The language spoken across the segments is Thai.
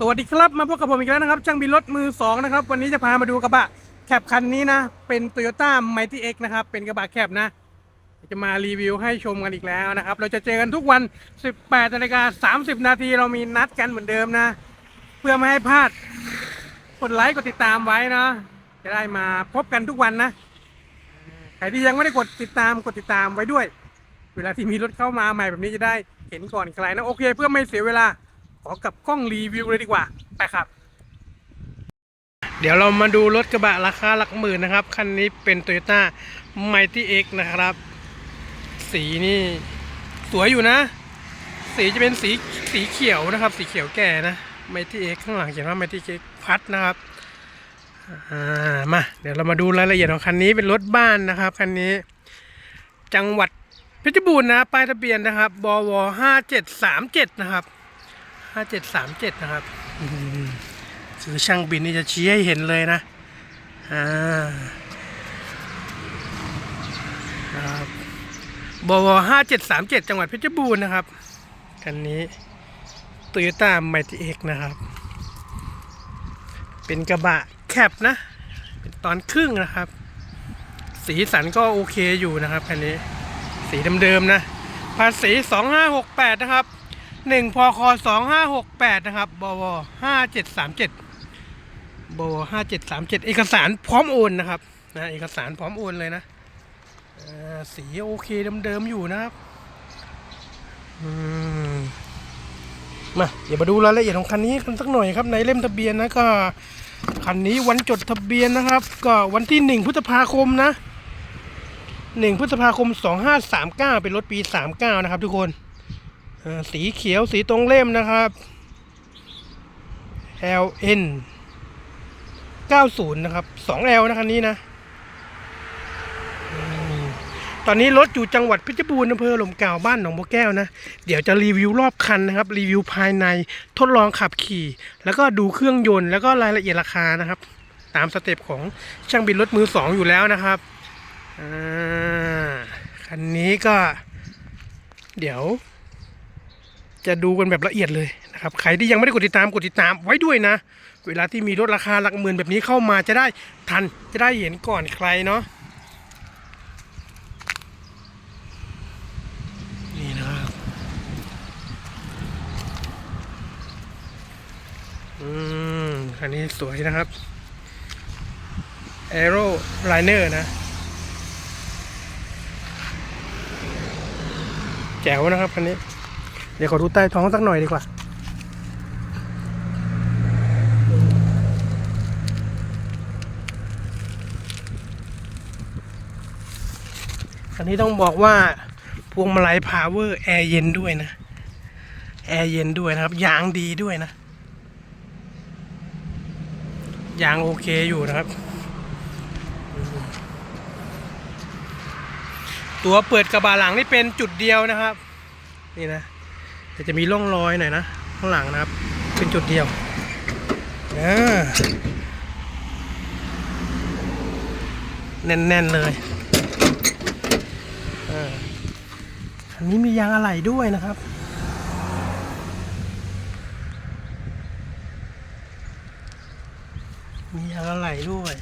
สวัสดีครับมาพบกับผมอีกแล้วนะครับช่างบินรถมือสองนะครับ วันนี้จะพามาดูกระบะแคปคันนี้นะ เป็น Toyota Mighty X นะครับ เป็นกระบะแคปนะ จะมารีวิวให้ชมกันอีกแล้วนะครับ เราจะเจอกันทุกวัน 18นาฬิกา30 นาทีเรามีนัดกันเหมือนเดิมนะ เพื่อไม่ให้พลาดกดไลค์กดติดตามไว้นะจะได้มาพบกันทุกวันนะใครที่ยังไม่ได้กดติดตามกดติดตามไว้ด้วย เวลาที่มีรถเข้ามาใหม่แบบนี้จะได้เห็นก่อนใครนะโอเค เพื่อไม่เสียเวลา ขอกับกล้องรีวิวเลยดีกว่าไปครับ เดี๋ยวเรามาดูรถกระบะราคาหลักหมื่นนะครับ คันนี้เป็น Toyota Mighty X นะครับ สีนี่สวยอยู่นะ สีจะเป็นสีสีเขียวนะครับ สีเขียวแก่นะ Mighty X ข้างหลังเขียนว่า Mighty X พัดนะครับามาเดี๋ยวเรามาดูรายละเอียดของคันนี้เป็นรถบ้านนะครับคันนี้ จังหวัดเพชรบูรณ์นะป้ายทะเบียนนะครับบวห้าเจ็ดสามเจ็ดนะครับ ห้าเจ็ดสามเจ็ดนะครับอืมคือช่างบินนี่จะชี้ให้เห็นเลยนะอ่าครับบวห้าเจ็ดสามเจ็ดจังหวัดเพชรบูรณ์นะครับคันนี้ Toyota Mighty X นะครับ เป็นกระบะแคปนะ เป็นตอนครึ่งนะครับ สีสันก็โอเคอยู่นะครับคันนี้ สีเดิมๆนะ ภาษี 2568 นะครับ หนึ่งพคสองห้าหกแปดนะครับบวห้าเจ็ดสามเจ็ดบวห้าเจ็ดสามเจ็ดเอกสารพร้อมโอนนะครับนะเอกสารพร้อมโอนเลยนะสีโอเคเดิมๆอยู่นะครับมมาเดี๋ยวมาดูรายละเอียดของคันนี้กันสักหน่อยครับในเล่มทะเบียนนะก็คันนี้วันจดทะเบียนนะครับ ก็วันที่หนึ่งพฤษภาคมนะหนึ่งพฤษภาคมสองห้าสามเก้าเป็นรถปีสามเก้านะครับทุกคน สีเขียวสีตรงเล่มนะครับ LN 90 นะครับ 2L นะคันนี้นะอตอนนี้รถอยู่จังหวัดเพชรบูรณ์อำเภอหลมเก่าบ้านหนองบัวแก้วนะ เดี๋ยวจะรีวิวรอบคันนะครับ รีวิวภายในทดลองขับขี่ แล้วก็ดูเครื่องยนต์แล้วก็รายละเอียดราคานะครับ ตามสเต็ปของช่างบินรถมือสองอยู่แล้วนะครับคันนี้ก็ เดี๋ยว จะดูกันแบบละเอียดเลยนะครับใครที่ยังไม่ได้กดติดตามกดติดตามไว้ด้วยนะ เวลาที่มีรถราคาหลักหมื่นแบบนี้เข้ามาจะได้ทันจะได้เห็นก่อนใครเนาะนี่นะครับอืมคันนี้สวยนะครับ Aero Liner นะแจ๋วนะครับคันนี้ เดี๋ยวขอดูใต้ท้องสักหน่อยดีกว่า อันนี้ต้องบอกว่าพวงมาลัยพาวเวอร์แอร์เย็นด้วยนะ แอร์เย็นด้วยนะครับ ยางดีด้วยนะ ยางโอเคอยู่นะครับตัวเปิดกระบะหลังนี่เป็นจุดเดียวนะครับ นี่นะ แต่จะมีร่องรอยหน่อยนะ ข้างหลังนะครับ เป็นจุดเดียวอ่าแน่น ๆ เลยอ่าอันนี้มียางอะไหล่ด้วยนะครับมียางอะไหล่ด้วย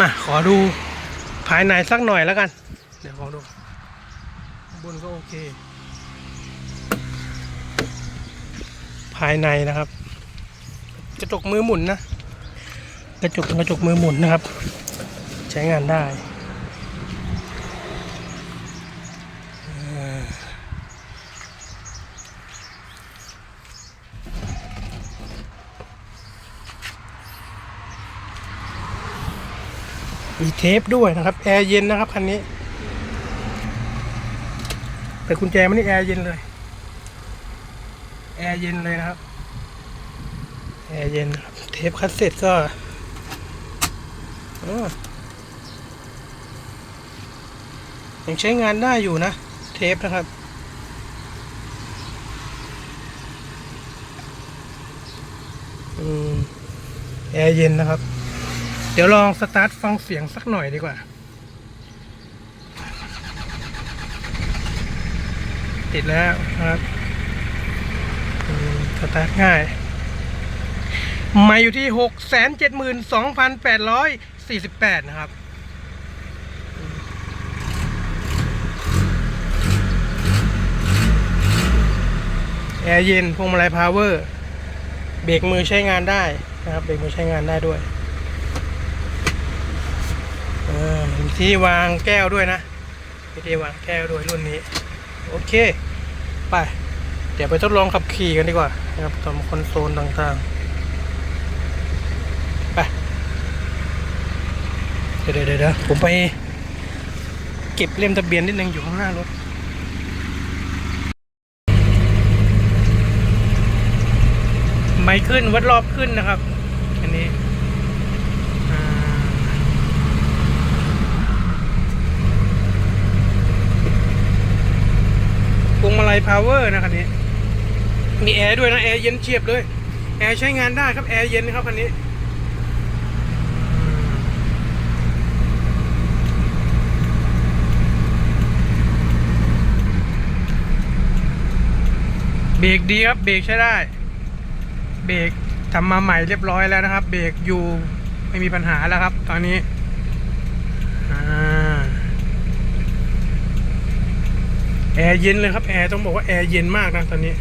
มาขอดูภายในสักหน่อยแล้วกัน เดี๋ยวลองดูบนก็โอเค ภายในนะครับ กระจกมือหมุนนะ กระจกกระจกมือหมุนนะครับ ใช้งานได้อ่า มีเทปด้วยนะครับ แอร์เย็นนะครับคันนี้ แต่กุญแจมันนี่แอร์เย็นเลย แอร์เย็นเลยนะครับ แอร์เย็นครับ เทปคัสเซ็ตก็อ๋อยังใช้งานได้อยู่นะ เทปนะครับอืมแอร์เย็นนะครับ เดี๋ยวลองสตาร์ทฟังเสียงสักหน่อยดีกว่า ติดแล้วนะครับสตาร์ทง่ายมาอยู่ที่หกแสนเจ็ดหมื่นสองพันแปดร้อยสี่สิบแปดนะครับ แอร์เย็นพวงมาลัยพาวเวอร์ เบรกมือใช้งานได้นะครับ เบรกมือใช้งานได้ด้วย เออมีที่วางแก้วด้วยนะมีที่วางแก้วด้วยรุ่นนี้ โอเค ไป เดี๋ยวไปทดลองขับขี่กันดีกว่านะครับทำคอนโซลต่างๆ ไปเดี๋ยวเดี๋ยวเดี๋ยวผมไป เก็บเล่มทะเบียนนิดนึงอยู่ข้างหน้ารถไม่ขึ้นวัดรอบขึ้นนะครับ อันนี้อ่า พาลัยพาวเวอร์นะครับนี้ มีแอร์ด้วยนะแอร์เย็นเฉียบเลย แอร์ใช้งานได้ครับแอร์เย็นครับคันนี้เบรกดีครับเบรกใช้ได้ เบรกทำมาใหม่เรียบร้อยแล้วนะครับ เบรกอยู่ไม่มีปัญหาแล้วครับ ตอนนี้อ่า แอร์เย็นเลยครับแอร์ต้องบอกว่าแอร์เย็นมากนะตอนนี้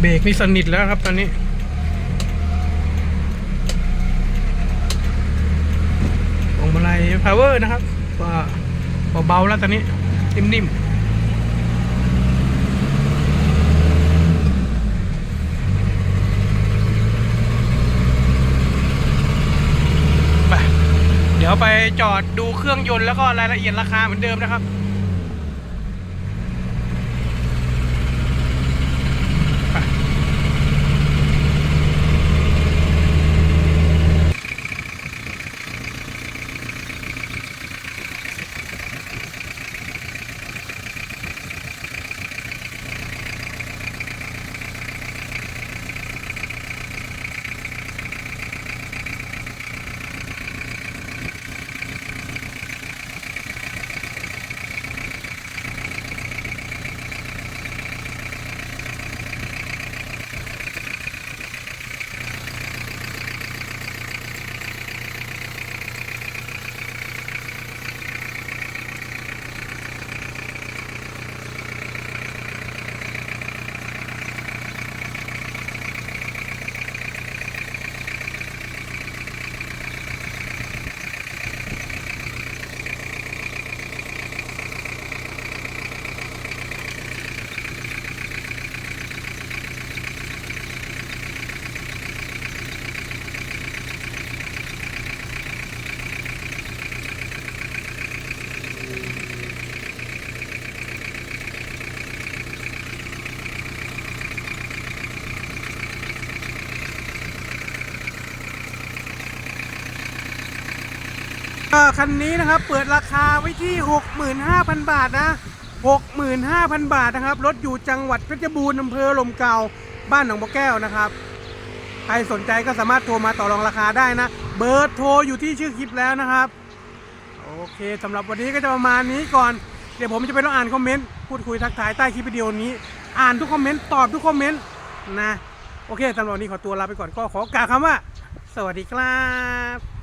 เบรกนี่สนิทแล้วครับตอนนี้พวงมาลัยพาวเวอร์นะครับเบาๆแล้วตอนนี้ นิ่มๆไปเดี๋ยว ไปจอดดูเครื่องยนต์แล้วก็รายละเอียดราคาเหมือนเดิมนะครับ คันนี้นะครับเปิดราคาไว้ที่ 65,000 บาทนะ 65,000 บาทนะครับ รถอยู่จังหวัดเพชรบูรณ์อำเภอลมเก่าบ้านหนองบัวแก้วนะครับ ใครสนใจก็สามารถโทรมาต่อรองราคาได้นะ เบอร์โทรอยู่ที่ชื่อคลิปแล้วนะครับ โอเคสำหรับวันนี้ก็จะประมาณนี้ก่อน เดี๋ยวผมจะไปลองอ่านคอมเมนต์พูดคุยทักทายใต้คลิปวิดีโอนี้ อ่านทุกคอมเมนต์ตอบทุกคอมเมนต์นะ โอเคสำหรับวันนี้ขอตัวลาไปก่อนก็ขอกล่าวคำว่า สวัสดีครับ